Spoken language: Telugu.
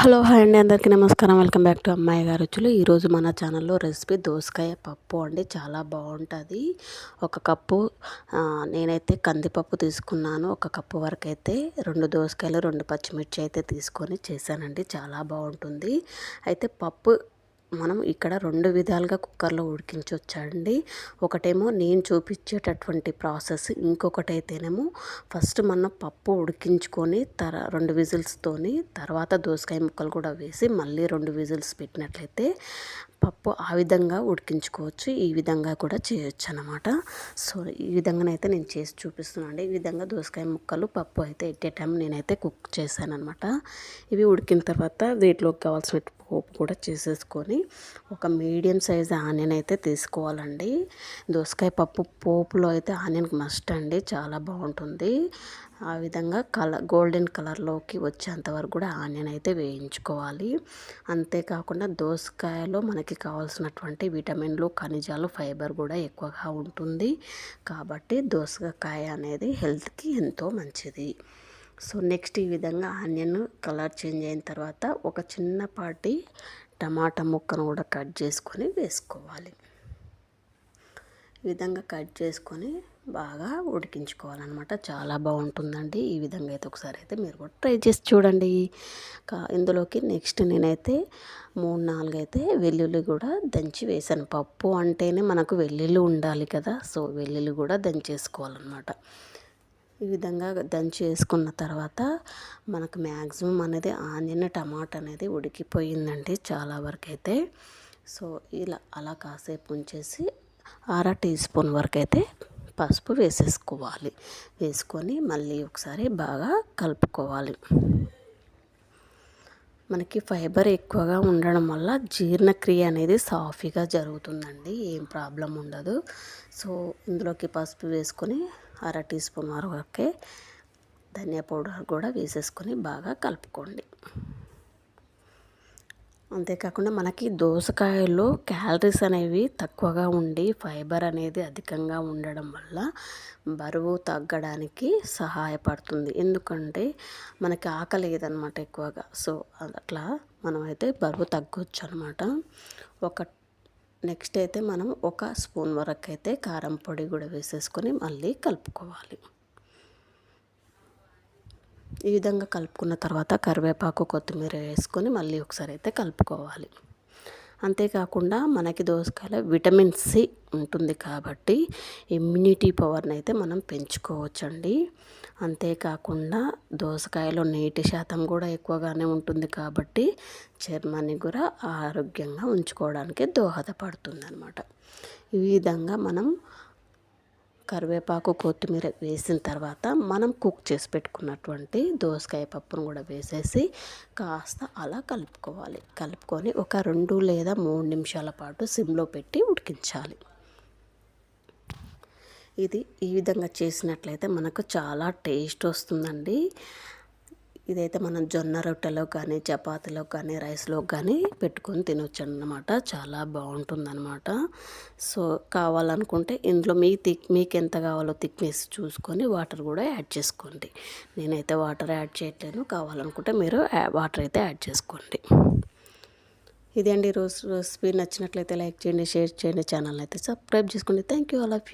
హలో హాయ్ అండి. అందరికీ నమస్కారం. వెల్కమ్ బ్యాక్ టు అమ్మాయి గారు రుచులు. ఈరోజు మన ఛానల్లో రెసిపీ దోసకాయ పప్పు అండి. చాలా బాగుంటుంది. ఒక కప్పు నేనైతే కందిపప్పు తీసుకున్నాను. ఒక కప్పు వరకు అయితే రెండు దోసకాయలు రెండు పచ్చిమిర్చి అయితే తీసుకొని చేశానండి. చాలా బాగుంటుంది. అయితే పప్పు మనం ఇక్కడ రెండు విధాలుగా కుక్కర్లో ఉడికించవచ్చండి ఒకటేమో నేను చూపించేటటువంటి ప్రాసెస్ ఇంకొకటి అయితేనేమో ఫస్ట్ మనం పప్పు ఉడికించుకొని తర రెండు విజిల్స్తోని తర్వాత దోసకాయ ముక్కలు కూడా వేసి మళ్ళీ రెండు విజిల్స్ పెట్టినట్లయితే పప్పు ఆ విధంగా ఉడికించుకోవచ్చు ఈ విధంగా కూడా చేయొచ్చు అనమాట సో ఈ విధంగానైతే నేను చేసి చూపిస్తున్నాను ఈ విధంగా దోసకాయ ముక్కలు పప్పు అయితే ఎట్ ఏ టైం నేనైతే కుక్ చేశాను అనమాట ఇవి ఉడికిన తర్వాత వీటిలోకి కావాల్సిన పోపు కూడా చేసేసుకొని ఒక మీడియం సైజ్ ఆనియన్ అయితే తీసుకోవాలండి. దోసకాయ పప్పు పోపులో అయితే ఆనియన్ మస్ట్ అండి చాలా బాగుంటుంది. ఆ విధంగా కలర్ గోల్డెన్ కలర్లోకి వచ్చేంత వరకు కూడా ఆనియన్ అయితే వేయించుకోవాలి. అంతేకాకుండా దోసకాయలో మనకి కావాల్సినటువంటి విటమిన్లు ఖనిజాలు ఫైబర్ కూడా ఎక్కువగా ఉంటుంది. కాబట్టి దోసకాయ అనేది హెల్త్కి ఎంతో మంచిది. సో నెక్స్ట్ ఈ విధంగా ఆనియన్ కలర్ చేంజ్ అయిన తర్వాత ఒక చిన్నపాటి టమాటా ముక్కను కూడా కట్ చేసుకొని వేసుకోవాలి. ఈ విధంగా కట్ చేసుకొని బాగా ఉడికించుకోవాలన్నమాట. చాలా బాగుంటుందండి. ఈ విధంగా అయితే ఒకసారి అయితే మీరు కూడా ట్రై చేసి చూడండి. ఇందులోకి నెక్స్ట్ నేనైతే మూడు నాలుగు అయితే వెల్లుల్లి కూడా దంచి వేసాను పప్పు అంటేనే మనకు వెల్లుల్లి ఉండాలి కదా. సో వెల్లుల్లి కూడా దంచేసుకోవాలన్నమాట. ఈ విధంగా దంచి వేసుకున్న తర్వాత మనకు మ్యాక్సిమం అనేది ఆనియన్ టమాటా అనేది ఉడికిపోయిందండి చాలా వరకు అయితే సో ఇలా అలా కాసేపు ఉంచేసి అర టీ స్పూన్ వరకు అయితే పసుపు వేసేసుకోవాలి. వేసుకొని మళ్ళీ ఒకసారి బాగా కలుపుకోవాలి. మనకి ఫైబర్ ఎక్కువగా ఉండడం వల్ల జీర్ణక్రియ అనేది సాఫీగా జరుగుతుందండి ఏం ప్రాబ్లం ఉండదు. సో ఇందులోకి పసుపు వేసుకొని అర టీ స్పూన్ వరకే ధనియా పౌడర్ కూడా వేసేసుకొని బాగా కలుపుకోండి. అంతేకాకుండా మనకి దోసకాయల్లో క్యాలరీస్ అనేవి తక్కువగా ఉండి ఫైబర్ అనేది అధికంగా ఉండడం వల్ల బరువు తగ్గడానికి సహాయపడుతుంది. ఎందుకంటే మనకి ఆకలి లేదనమాట ఎక్కువగా. సో అట్లా మనమైతే బరువు తగ్గొచ్చు అనమాట ఒక నెక్స్ట్ అయితే మనం ఒక స్పూన్ వరకు అయితే కారం పొడి కూడా వేసేసుకొని మళ్ళీ కలుపుకోవాలి. ఈ విధంగా కలుపుకున్న తర్వాత కరివేపాకు కొత్తిమీర వేసుకొని మళ్ళీ ఒకసారి అయితే కలుపుకోవాలి. అంతేకాకుండా మనకి దోసకాయలో విటమిన్ సి ఉంటుంది కాబట్టి ఇమ్యూనిటీ పవర్ని అయితే మనం పెంచుకోవచ్చండి. అంతేకాకుండా దోసకాయలో నీటి శాతం కూడా ఎక్కువగానే ఉంటుంది కాబట్టి చర్మాన్ని కూడా ఆరోగ్యంగా ఉంచుకోవడానికి దోహదపడుతుంది అనమాట ఈ విధంగా మనం కరివేపాకు కొత్తిమీర వేసిన తర్వాత మనం కుక్ చేసి పెట్టుకున్నటువంటి దోసకాయ పప్పును కూడా వేసేసి కాస్త అలా కలుపుకోవాలి. కలుపుకొని ఒక రెండు లేదా మూడు నిమిషాల పాటు సిమ్లో పెట్టి ఉడికించాలి. ఇది ఈ విధంగా చేసినట్లయితే మనకు చాలా టేస్ట్ వస్తుందండి. ఇదైతే మనం జొన్న రొట్టెలో కానీ చపాతీలో కానీ రైస్లో కానీ పెట్టుకొని తినొచ్చు అన్నమాట చాలా బాగుంటుందన్నమాట. సో కావాలనుకుంటే ఇందులో మీ థిక్ మీకు ఎంత కావాలో థిక్నెస్ చూసుకొని వాటర్ కూడా యాడ్ చేసుకోండి. నేనైతే వాటర్ యాడ్ చేయట్లేను. కావాలనుకుంటే మీరు వాటర్ అయితే యాడ్ చేసుకోండి. ఇదే అండి రోజు రెసిపీ. నచ్చినట్లయితే లైక్ చేయండి షేర్ చేయండి ఛానల్ అయితే సబ్స్క్రైబ్ చేసుకోండి. Thank you. All of you.